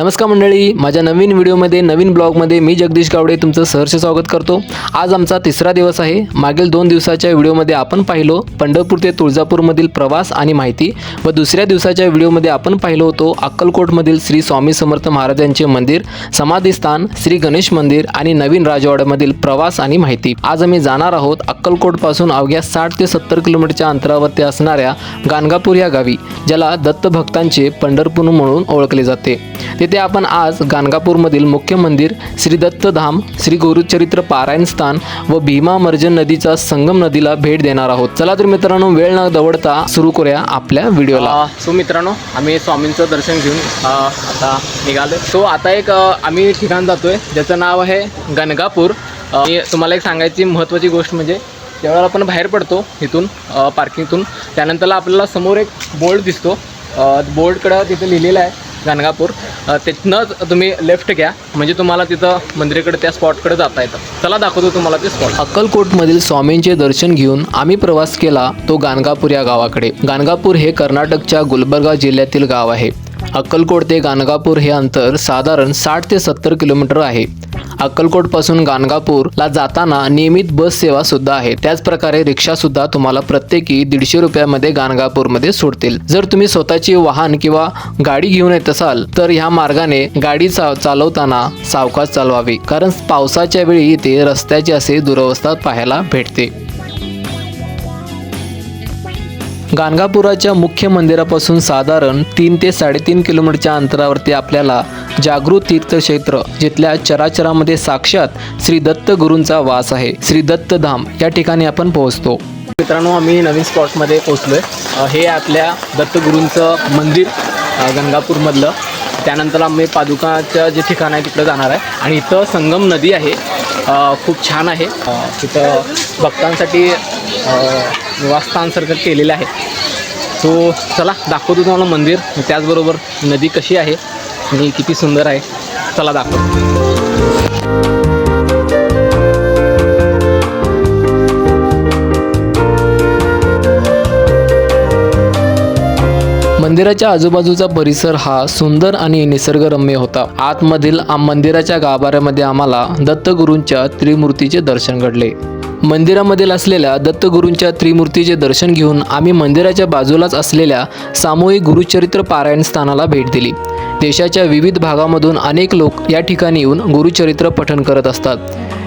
नमस्कार मंडळी माझ्या नवीन व्हिडिओमध्ये नवीन ब्लॉगमध्ये मी जगदीश गावडे तुमचं सहर्ष स्वागत करतो. आज आमचा तिसरा दिवस आहे. मागील दोन दिवसाच्या व्हिडिओमध्ये आपण पाहिलो पंढरपूर ते तुळजापूरमधील प्रवास आणि माहिती व दुसऱ्या दिवसाच्या व्हिडिओमध्ये आपण पाहिलो होतो अक्कलकोटमधील श्री स्वामी समर्थ महाराजांचे मंदिर समाधीस्थान श्री गणेश मंदिर आणि नवीन राजवाड्यामधील प्रवास आणि माहिती. आज आम्ही जाणार आहोत अक्कलकोटपासून अवघ्या साठ ते सत्तर किलोमीटरच्या अंतरावरती असणाऱ्या गाणगापूर या गावी ज्याला दत्त भक्तांचे पंढरपूर म्हणून ओळखले जाते. ते तिथे आपण आज गाणगापूरमधील मुख्य मंदिर श्री दत्तधाम श्री गुरुचरित्र पारायण स्थान व भीमा मर्जन नदीचा संगम नदीला भेट देणार आहोत. चला तर मित्रांनो वेळ न दवडता सुरू करूया आपल्या व्हिडिओला. सो मित्रांनो आम्ही स्वामींचं दर्शन घेऊन आता निघालो सो आता एक आम्ही ठिकाण जातोय ज्याचं नाव आहे गणगापूर. मी तुम्हाला एक सांगायची महत्त्वाची गोष्ट म्हणजे ज्यावेळेला आपण बाहेर पडतो इथून पार्किंगतून त्यानंतरला आपल्याला समोर एक बोर्ड दिसतो. बोर्डकडं तिथं लिहिलेलं आहे गाणगापूर. अ, तिथनंच तुम्ही लेफ्ट घ्या. म्हणजे तुम्हाला तिथं मंदिराकडे त्या स्पॉटकडे जाता येतं. चला दाखवतो तुम्हाला ते स्पॉट अक्कलकोटमधील स्वामींचे दर्शन घेऊन आम्ही प्रवास केला तो गाणगापूर या गावाकडे. गाणगापूर हे कर्नाटकच्या गुलबर्गा जिल्ह्यातील गाव आहे. अक्कलकोट ते गाणगापूर हे अंतर साधारण साठ ते सत्तर किलोमीटर आहे. अक्कलकोटपासून गाणगापूरला जाताना नियमित बस सेवा सुद्धा आहे. त्याचप्रकारे रिक्षा सुद्धा तुम्हाला प्रत्येकी दीडशे रुपयामध्ये गाणगापूरमध्ये सोडतील. जर तुम्ही स्वतःची वाहन किंवा गाडी घेऊन येत असाल तर ह्या मार्गाने गाडी चालवताना सावकाश चालवावी. कारण पावसाच्या वेळी इथे रस्त्याची असे दुरवस्था पाहायला भेटते. गाणगापुराच्या मुख्य मंदिरापासून साधारण तीन ते साडेतीन किलोमीटरच्या अंतरावरती आपल्याला जागृत तीर्थक्षेत्र जिथल्या चराचरामध्ये साक्षात श्री दत्त गुरूंचा वास आहे. श्री दत्त धाम या ठिकाणी आपण पोहोचतो. मित्रांनो आम्ही नवीन स्पॉटमध्ये पोहोचलो आहे हे आपल्या दत्तगुरूंचं मंदिर गंगापूरमधलं. त्यानंतर आम्ही पादुकाचं जे ठिकाण आहे तिकडं जाणार आहे. आणि इथं संगम नदी आहे. खूप छान आहे. तिथं भक्तांसाठी निवासस्थानसारखं केलेलं आहे. सो चला दाखवतो तुम्हाला मंदिर. त्याचबरोबर नदी कशी आहे आणि किती सुंदर आहे. चला दाखवतो मंदिराच्या आजूबाजूचा परिसर हा सुंदर आणि निसर्गरम्य होता. आतमधील मंदिराच्या गाभाऱ्यामध्ये आम्हाला दत्तगुरूंच्या त्रिमूर्तीचे दर्शन घडले. मंदिरामधील असलेल्या दत्तगुरूंच्या त्रिमूर्तीचे दर्शन घेऊन आम्ही मंदिराच्या बाजूलाच असलेल्या सामूहिक गुरुचरित्र पारायण स्थानाला भेट दिली. देशाच्या विविध भागामधून अनेक लोक या ठिकाणी येऊन गुरुचरित्र पठण करत असतात.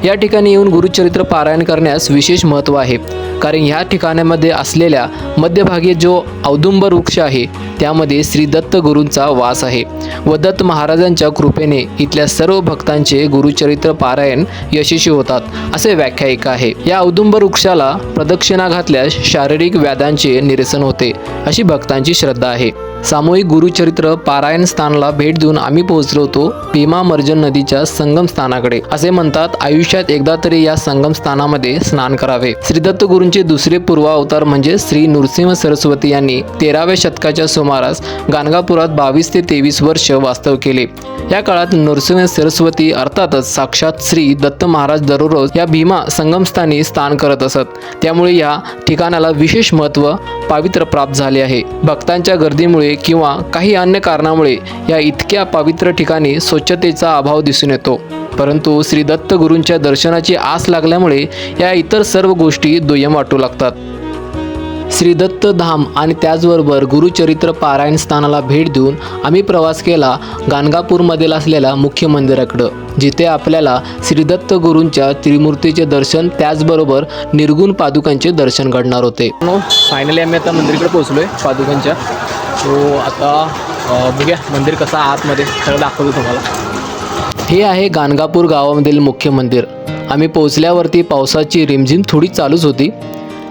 या ठिकाणी येऊन गुरुचरित्र पारायण करण्यास विशेष महत्त्व आहे. कारण ह्या ठिकाणामध्ये असलेल्या मध्यभागी जो औदुंबर वृक्ष आहे त्यामध्ये श्री दत्त गुरूंचा वास आहे व दत्त महाराजांच्या कृपेने इथल्या सर्व भक्तांचे गुरुचरित्र पारायण यशस्वी होतात असे व्याख्यायिका आहे. या औदुंबर वृक्षाला प्रदक्षिणा घातल्यास शारीरिक व्याधांचे निरसन होते अशी भक्तांची श्रद्धा आहे. सामूहिक गुरुचरित्र पारायण स्थानला भेट देऊन आम्ही पोहोचलो होतो भीमा मर्जन नदीच्या संगम स्थानाकडे. असे म्हणतात आयुष्यात एकदा तरी या संगम स्थानामध्ये स्नान करावे. श्री दत्त गुरूंचे दुसरे पूर्वावतार म्हणजे श्री नृसिंह सरस्वती यांनी तेराव्या शतकाच्या सुमारास गाणगापुरात बावीस ते तेवीस वर्ष वास्तव केले. या काळात नृसिंह सरस्वती अर्थातच साक्षात श्री दत्त महाराज दररोज या भीमा संगमस्थानी स्थान करत असत. त्यामुळे या ठिकाणाला विशेष महत्त्व पावित्र्य प्राप्त झाले आहे. भक्तांच्या गर्दीमुळे किंवा काही अन्य कारणामुळे या इतक्या पवित्र ठिकाणी स्वच्छतेचा अभाव दिसून येतो. परंतु श्री दत्त गुरूंच्या दर्शनाची आस लागल्यामुळे या इतर सर्व गोष्टी दुय्यम वाटू लागतात. श्री दत्त धाम आणि त्याचबरोबर गुरुचरित्र पारायण स्थानाला भेट देऊन आम्ही प्रवास केला गाणगापूरमधील असलेल्या मुख्य मंदिराकडं जिथे आपल्याला श्री दत्त गुरूंच्या त्रिमूर्तीचे दर्शन त्याचबरोबर निर्गुण पादुकांचे दर्शन घडणार होते. फायनली आम्ही आता मंदिराकडे पोहोचलोय पादुकांच्या. सो आता बघूया मंदिर कसं आतमध्ये सगळं दाखवतो तुम्हाला. हे आहे गाणगापूर गावामधील मुख्य मंदिर. आम्ही पोहोचल्यावरती पावसाची रिमझिम थोडी चालूच होती.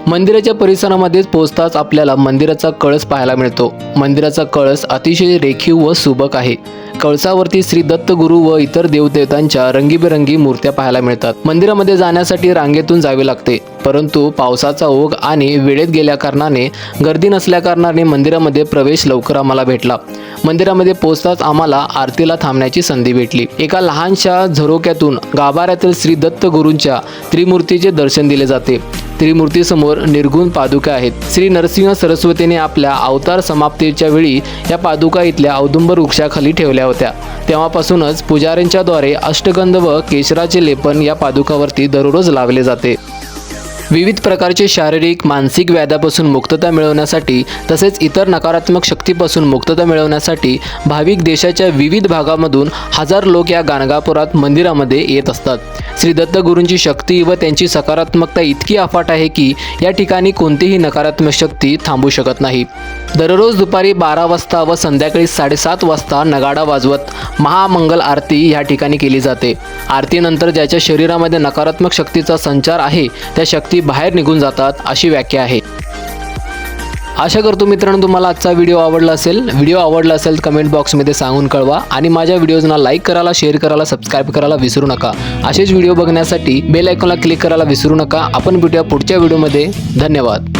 मंदिराच्या परिसरामध्येच पोहोचताच आपल्याला मंदिराचा कळस पाहायला मिळतो. मंदिराचा कळस अतिशय रेखीव व सुबक आहे. कळसावरती श्री दत्त गुरु व इतर देवदेवतांच्या रंगीबेरंगी मूर्त्या पाहायला मिळतात. मंदिरामध्ये जाण्यासाठी रांगेतून जावे लागते. परंतु पावसाचा ओघ आणि वेळेत गेल्या कारणाने गर्दी नसल्या कारणाने मंदिरामध्ये प्रवेश लवकर आम्हाला भेटला. मंदिरामध्ये पोहोचताच आम्हाला आरतीला थांबण्याची संधी भेटली. एका लहानशा झरोक्यातून गाभाऱ्यातील श्री दत्त गुरूंच्या त्रिमूर्तीचे दर्शन दिले जाते. त्रिमूर्तीसमोर निर्गुण पादुका आहेत. श्री नरसिंह सरस्वतीने आपल्या अवतार समाप्तीच्या वेळी या पादुका इथल्या औदुंबर वृक्षाखाली ठेवल्या होत्या. तेव्हापासूनच पुजाऱ्यांच्याद्वारे अष्टगंध व केशराचे लेपन या पादुकावरती दररोज लावले जाते. विविध प्रकारचे शारीरिक मानसिक व्याधापासून मुक्तता मिळवण्यासाठी तसेच इतर नकारात्मक शक्तीपासून मुक्तता मिळवण्यासाठी भाविक देशाच्या विविध भागामधून हजार लोक या गाणगापुरात मंदिरामध्ये येत असतात. श्री दत्तगुरूंची शक्ती व त्यांची सकारात्मकता इतकी अफाट आहे की या ठिकाणी कोणतीही नकारात्मक शक्ती थांबू शकत नाही. दररोज दुपारी बारा वाजता व संध्याकाळी साडेसात वाजता नगाडा वाजवत महामंगल आरती ह्या ठिकाणी केली जाते. आरतीनंतर ज्याच्या शरीरामध्ये नकारात्मक शक्तीचा संचार आहे त्या शक्ती बाहेर निघून जातात अशी व्याख्या आहे. आशा करतो मित्रांनो तुम्हाला आजचा व्हिडिओ आवडला असेल. व्हिडिओ आवडला असेल कमेंट बॉक्समध्ये सांगून कळवा आणि माझ्या व्हिडिओजना लाईक करायला शेअर करायला सबस्क्राईब करायला विसरू नका. असेच व्हिडिओ बघण्यासाठी बेल आयकॉनला क्लिक करायला विसरू नका. आपण भेटूया पुढच्या व्हिडिओमध्ये. धन्यवाद.